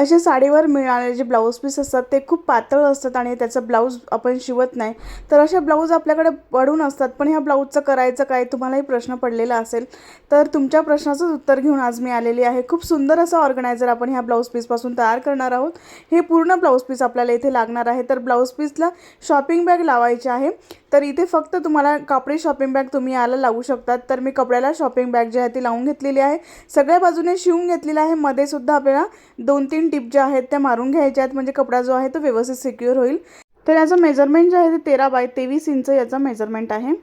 असे साडीवर मिळणारे जे ब्लाऊज पीस असतात ते खूप पातळ असतात आणि त्याचं ब्लाऊज आपण शिवत नाही. तर असे ब्लाऊज आपल्याकडे पडून असतात पण ह्या ब्लाऊजचं करायचं काय? तुम्हालाही प्रश्न पडलेला असेल. तर तुमच्या प्रश्नाचंच उत्तर घेऊन आज मी आलेली आहे. खूप सुंदर असं ऑर्गनायझर आपण ह्या ब्लाऊज पीसपासून तयार करणार आहोत. हे पूर्ण ब्लाऊज पीस आपल्याला इथे लागणार आहे. तर ब्लाऊज पीसला शॉपिंग बॅग लावायची आहे. तर इथे फक्त तुम्हाला कापडी शॉपिंग बॅग तुम्ही याला लावू शकतात. तर मी कपड्याला शॉपिंग बॅग जी आहे ती लावून घेतलेली आहे. सगळ्या बाजूने शिवून घेतलेलं आहे. मध्ये सुद्धा आपल्याला दोन तीन टिप ज्या आहेत त्या मारून घ्यायच्या आहेत म्हणजे कपडा जो आहे तो व्यवस्थित सिक्युअर होईल. तर याचं मेजरमेंट जे आहे ते तेरा बाय तेवीस इंच याचं मेजरमेंट आहे.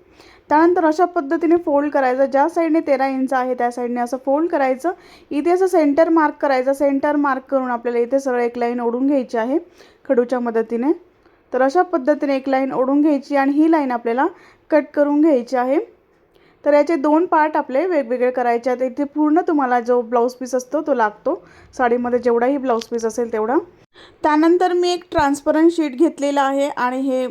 त्यानंतर अशा पद्धतीने फोल्ड करायचं. ज्या साईडने तेरा इंच आहे त्या साईडने असं फोल्ड करायचं. इथे असं सेंटर मार्क करायचं. सेंटर मार्क करून आपल्याला इथे सरळ एक लाईन ओढून घ्यायची आहे खडूच्या मदतीने. तर अशा पद्धतीने एक लाईन ओढून घ्यायची आणि ही लाईन आपल्याला कट करून घ्यायची आहे. तर याचे दोन पार्ट आपले वेगवेगळे करायचे आहेत. इथे पूर्ण तुम्हाला जो ब्लाऊज पीस असतो तो लागतो. साडीमध्ये जेवढाही ब्लाऊज पीस असेल तेवढा. त्यानंतर मी एक ट्रान्सपरंट शीट घेतलेलं आहे आणि हे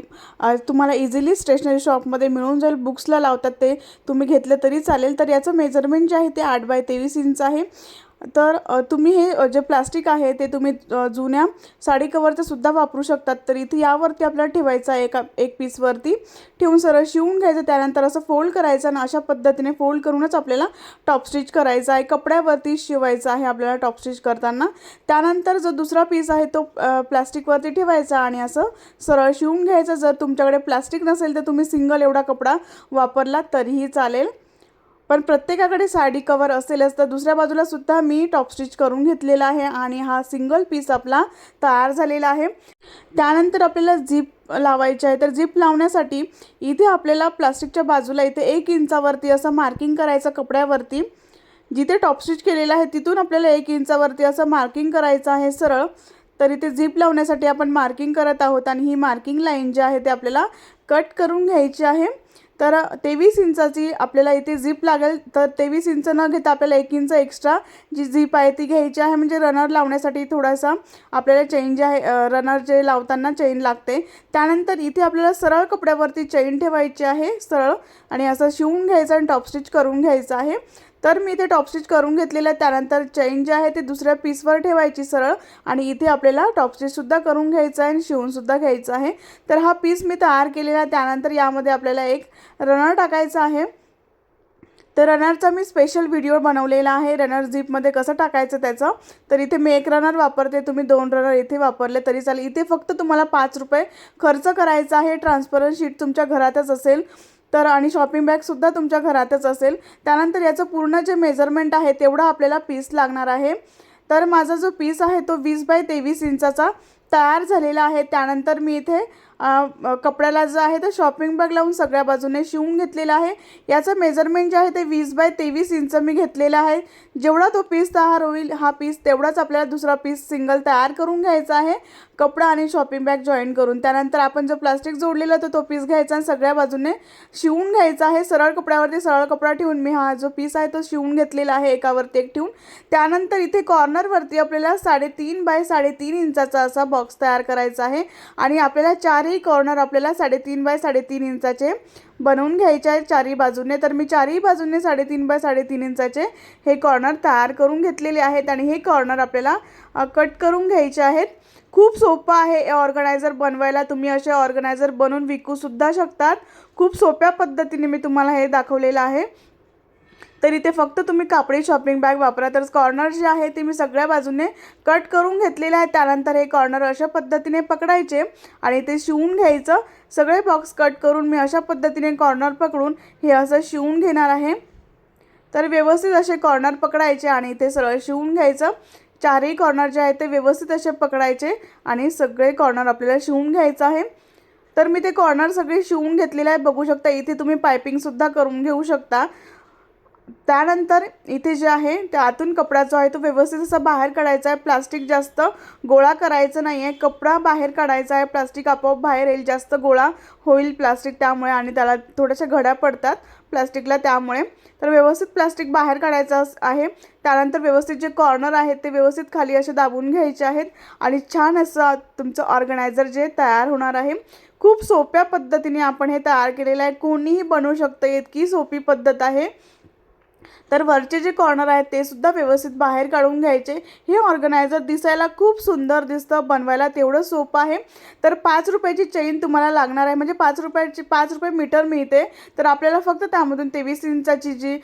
तुम्हाला इझिली स्टेशनरी शॉपमध्ये मिळून जाईल. बुक्सला लावतात ते. तुम्ही घेतलं तरी चालेल. तर याचं मेजरमेंट जे आहे ते आठ बाय तेवीस इंच आहे. तर तुम्ही हे जे प्लास्टिक आहे ते तुम्ही जुन्या साडी कवरचं सुद्धा वापरू शकतात. तर इथे यावरती आपल्याला ठेवायचं आहे एका एक पीसवरती ठेवून सरळ शिवून घ्यायचं. त्यानंतर असं फोल्ड करायचं आणि अशा पद्धतीने फोल्ड करूनच आपल्याला टॉप स्टिच करायचं आहे. कपड्यावरती शिवायचं आहे आपल्याला टॉप स्टिच करताना. त्यानंतर जो दुसरा पीस आहे तो प्लास्टिकवरती ठेवायचा आणि असं सरळ शिवून घ्यायचं. जर तुमच्याकडे प्लास्टिक नसेल तर तुम्ही सिंगल एवढा कपडा वापरला तरीही चालेल. पण प्रत्येकाकडे साडी कवर असेलच तर दुसऱ्या बाजूला सुद्धा मी टॉप स्टिच करून घेतलेला आहे आणि हा सिंगल पीस आपला तयार झालेला आहे. त्यानंतर आपल्याला झिप लावायची आहे तर झिप लावण्यासाठी इथे आपल्याला प्लास्टिकच्या बाजूला इथे एक इंचावरती असं मार्किंग करायचं कपड्यावरती. जिथे टॉप स्टिच केलेलं आहे तिथून आपल्याला एक इंचावरती असं मार्किंग करायचं आहे सरळ. तर इथे झिप लावण्यासाठी आपण मार्किंग करत आहोत आणि ही मार्किंग लाईन जी आहे ते आपल्याला कट करून घ्यायची आहे. तर तेवीस इंचाची आपल्याला इथे झीप लागेल. तर तेवीस इंच न घेता आपल्याला एक इंच एक्स्ट्रा जी झीप आहे ती घ्यायची आहे. म्हणजे रनर लावण्यासाठी थोडासा आपल्याला चेन जे आहे रनर जे लावताना चेन लागते. त्यानंतर इथे आपल्याला सरळ कपड्यावरती चेन ठेवायची आहे. सरळ आणि असं शिवून घ्यायचं आणि टॉप स्टिच करून घ्यायचं आहे. तर मी इथे टॉप स्टिच करून घेतलेलं आहे. त्यानंतर चेन जे आहे ते दुसऱ्या पीसवर ठेवायची सरळ. आणि इथे आपल्याला टॉप स्टिचसुद्धा करून घ्यायचं आहे आणि शिवूनसुद्धा घ्यायचं आहे. तर हा पीस मी तयार केलेला आहे. त्यानंतर यामध्ये आपल्याला एक रनर टाकायचा आहे. तर रनरचा मी स्पेशल व्हिडिओ बनवलेला आहे. रनर झिपमध्ये कसं टाकायचं त्याचं? तर इथे मी एक रनर वापरते. तुम्ही दोन रनर इथे वापरले तरी चालेल. इथे फक्त तुम्हाला पाच रुपये खर्च करायचा आहे. ट्रान्सपरंट शीट तुमच्या घरातच असेल. तर आणि शॉपिंग बॅगसुद्धा तुमच्या घरातच असेल. त्यानंतर याचं पूर्ण जे मेजरमेंट आहे तेवढा आपल्याला पीस लागणार आहे. तर माझा जो पीस आहे तो वीस बाय तेवीस इंचाचा तयार झालेला आहे. त्यानंतर मी इथे कपड्याला जो आहे तो शॉपिंग बॅग लावून सगळ्या बाजूने शिवून घेतलेला आहे. याचं मेजरमेंट जे आहे ते वीस बाय तेवीस इंच मी घेतलेलं आहे. जेवढा तो पीस तयार होईल हा पीस तेवढाच आपल्याला दुसरा पीस सिंगल तयार करून घ्यायचा आहे. कपडा आणि शॉपिंग बॅग जॉईन करून. त्यानंतर आपण जो प्लास्टिक जोडलेला होता तो पीस घ्यायचा आणि सगळ्या बाजूने शिवून घ्यायचा आहे. सरळ कपड्यावरती सरळ कपडा ठेवून मी हा जो पीस आहे तो शिवून घेतलेला आहे. एकावरती एक ठेवून. त्यानंतर इथे कॉर्नरवरती आपल्याला साडेतीन बाय साडेतीन इंचाचा असा बॉक्स तयार करायचा आहे. आणि आपल्याला चार चारही कॉर्नर आपल्याला साडेतीन बाय साडेतीन इंचाचे बनवून घ्यायचे आहेत चारही बाजूने. तर मी चारही बाजूने साडेतीन बाय साडेतीन इंचाचे हे कॉर्नर तयार करून घेतलेले आहेत आणि हे कॉर्नर आपल्याला कट करून घ्यायचे आहेत. खूप सोपं आहे ऑर्गनायझर बनवायला. तुम्ही असे ऑर्गनायझर बनवून विकूसुद्धा शकतात. खूप सोप्या पद्धतीने मी तुम्हाला हे दाखवलेलं आहे. तर इथे फक्त तुम्ही कापडी शॉपिंग बॅग वापरा. तर कॉर्नर जे आहे ते मी सगळ्या बाजूने कट करून घेतलेले आहे त्यानंतर हे कॉर्नर अशा पद्धतीने पकडायचे आणि ते शिवून घ्यायचं. सगळे बॉक्स कट करून मी अशा पद्धतीने कॉर्नर पकडून हे असं शिवून घेणार आहे. तर व्यवस्थित असे कॉर्नर पकडायचे आणि इथे सरळ शिवून घ्यायचं. चारही कॉर्नर जे आहेत ते व्यवस्थित असे पकडायचे आणि सगळे कॉर्नर आपल्याला शिवून घ्यायचं आहे. तर मी ते कॉर्नर सगळे शिवून घेतलेले आहे बघू शकता इथे तुम्ही पायपिंगसुद्धा करून घेऊ शकता. त्यानंतर इथे जे आहे त्या आतून कपडा जो आहे तो व्यवस्थित असा बाहेर काढायचा आहे. प्लास्टिक जास्त गोळा करायचं नाही आहे कपडा बाहेर काढायचा आहे. प्लास्टिक आपोआप बाहेर येईल. जास्त गोळा होईल प्लास्टिक त्यामुळे आणि त्याला थोड्याशा घड्या पडतात प्लास्टिकला त्यामुळे. तर व्यवस्थित प्लास्टिक बाहेर काढायचं आहे. त्यानंतर व्यवस्थित जे कॉर्नर आहेत ते व्यवस्थित खाली असे दाबून घ्यायचे आहेत आणि छान असं तुमचं ऑर्गनायझर जे तयार होणार आहे. खूप सोप्या पद्धतीने आपण हे तयार केलेलं आहे. कोणीही बनवू शकतं. इतकी सोपी पद्धत आहे. तर वरचे जे कॉर्नर आहेत ते सुद्धा व्यवस्थित बाहेर काढून घ्यायचे. हे ऑर्गनायझर दिसायला खूप सुंदर दिसतं बनवायला तेवढं सोपं आहे. तर पाच रुपयाची चेन तुम्हाला लागणार आहे. म्हणजे पाच रुपयाची पाच रुपये मीटर मिळते. तर आपल्याला फक्त त्यामधून तेवीस इंचाची जी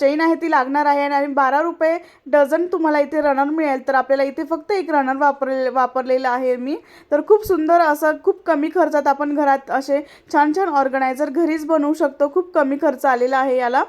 चेन आहे ती लागणार आहे. आणि बारा रुपये डझन तुम्हाला इथे रनर मिळेल. तर आपल्याला इथे फक्त एक रनर वापरले वापरलेलं आहे मी. तर खूप सुंदर असं खूप कमी खर्चात आपण घरात असे छान छान ऑर्गनायझर घरीच बनवू शकतो. खूप कमी खर्च आलेला आहे याला.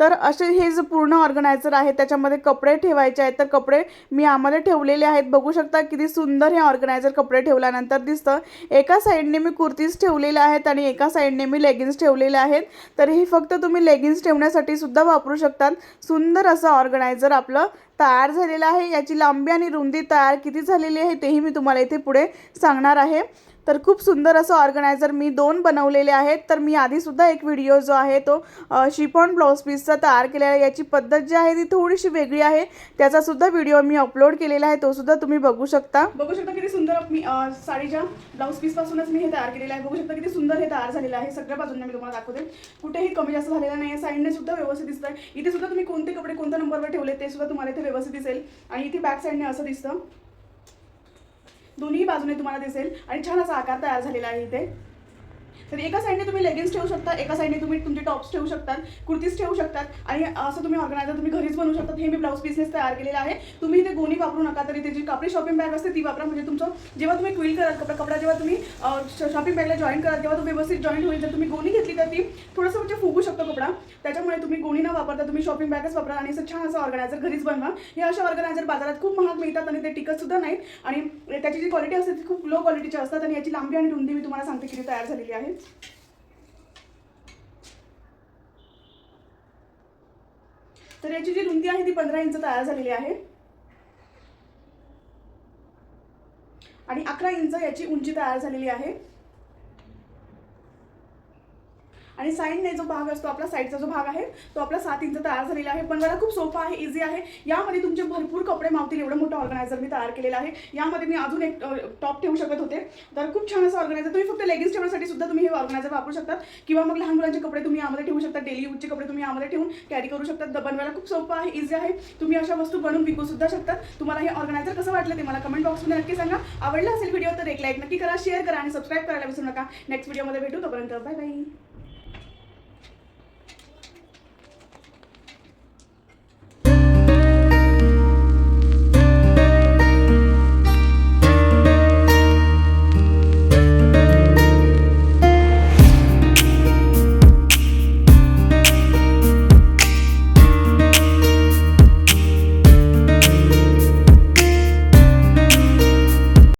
तर असे हे जे पूर्ण ऑर्गनायझर आहे त्याच्यामध्ये कपडे ठेवायचे आहेत तर कपडे मी यामध्ये ठेवलेले आहेत. बघू शकता किती सुंदर हे ऑर्गनायझर कपडे ठेवल्यानंतर दिसतं. एका साईडने मी कुर्तीज ठेवलेल्या आहेत आणि एका साईडने मी लेगिन्स ठेवलेले आहेत. तर हे फक्त तुम्ही लेगिन्स ठेवण्यासाठी सुद्धा वापरू शकतात. सुंदर असं ऑर्गनायझर आपलं तयार झालेला आहे. याची लांबी आणि रुंदी तयार किती झालेली आहे तेही मी तुम्हाला इथे पुढे सांगणार आहे. तर खूप सुंदर असं ऑर्गनायझर मी दोन बनवलेले आहेत. तर मी आधीसुद्धा एक व्हिडिओ जो आहे तो शिपॉन ब्लाऊज पीसचा तयार केलेला आहे. याची पद्धत जी आहे ती थोडीशी वेगळी आहे. त्याचासुद्धा व्हिडिओ मी अपलोड केलेला आहे. तो सुद्धा तुम्ही बघू शकता. बघू शकता किती सुंदर मी साडीच्या ब्लाऊज पीसपासूनच मी हे तयार केलेलं आहे. बघू शकता किती सुंदर हे तयार झालेलं आहे. सगळ्या बाजूंना मी तुम्हाला दाखवते. कुठेही कमी जास्त झालेलं नाही आहे साईडने सुद्धा व्यवस्थित दिसतं आहे इथे सुद्धा तुम्ही कोणते कपडे कोणत्या नंबरवर ठेवले ते सुद्धा तुम्हाला इथे व्यवस्थित दिसेल. आणि इथे बॅक साईडने असं दिसतं. दोन्ही बाजूने तुम्हाला दिसेल. आणि छान असा आकार तयार झालेला आहे इथे. तर एका साईडने तुम्ही लेगिन्स ठेवू शकता एका साईडने तुम्ही तुमचे टॉप्स ठेवू शकतात कुर्तीज ठेवू शकतात आणि असं तुम्ही ऑर्गनायझर तुम्ही घरीच बनवू शकतात हे मी ब्लाऊज पीसनेस तयार केलेलं आहे. तुम्ही इथे गोणी वापरू नका तरी त्याची कापडी शॉपिंग बॅग असते ती वापरा. म्हणजे तुमचं जेव्हा तुम्ही क्विल कराल कपडा कपडा जेव्हा तुम्ही शॉपिंग बॅगला जॉईन कराल तेव्हा तो व्यवस्थित जॉईन होईल. जर तुम्ही गोणी घेतली तर ती थोडंसं म्हणजे फुगू शकतो कपडा. त्याच्यामुळे तुम्ही गोणी न वापरता तुम्ही शॉपिंग बॅगच वापरा आणि असं छान असं ऑर्गनायझर घरीच बनवा. हे असे ऑर्गनायझर बाजारात खूप महाग मिळतात आणि ते टिकत सुद्धा नाहीत. आणि त्याची जी क्वालिटी असते ती खूप लो क्वालिटीची असतात आणि याची लांबी आणि रुंदी मी तुम्हाला सांगते किती तयार झालेली आहे. तर याची जी रुंदी आहे ती पंधरा इंच तयार झालेली आहे. आणि अकरा इंच याची उंची तयार झालेली आहे. आणि साईडने जो भाग असतो आपला साईडचा जो भाग आहे तो आपला सात इंच तयार झालेला आहे. बनवायला खूप सोपा आहे इझी आहे. यामध्ये तुमचे भरपूर कपडे मावतील एवढं मोठं ऑर्गनायझर मी तयार केलेलं आहे. यामध्ये मी अजून एक टॉप ठेवू शकत होते. तर खूप छान असं ऑर्गनायझर तुम्ही फक्त लेगिन्स ठेवण्यासाठी सुद्धा तुम्ही हे ऑर्गनायझर वापरू शकतात किंवा मग लहान मुलांचे कपडे तुम्ही यामध्ये ठेवू शकता. डेली यूजचे कपडे तुम्ही यामध्ये ठेवून कॅरी करू शकतात बनवायला खूप सोपं आहे इझी आहे. तुम्ही अशा वस्तू बनवून विकू सुद्धा शकतात तुम्हाला हे ऑर्गनायझर कसं वाटलं ते मला कमेंट बॉक्समध्ये नक्की सांगा. आवडला असेल व्हिडिओ तर एक लाईक नक्की करा शेअर करा आणि सबस्क्राईब करायला विसरू नका. नेक्स्ट व्हिडिओमध्ये भेटू. तोपर्यंत बाय बाय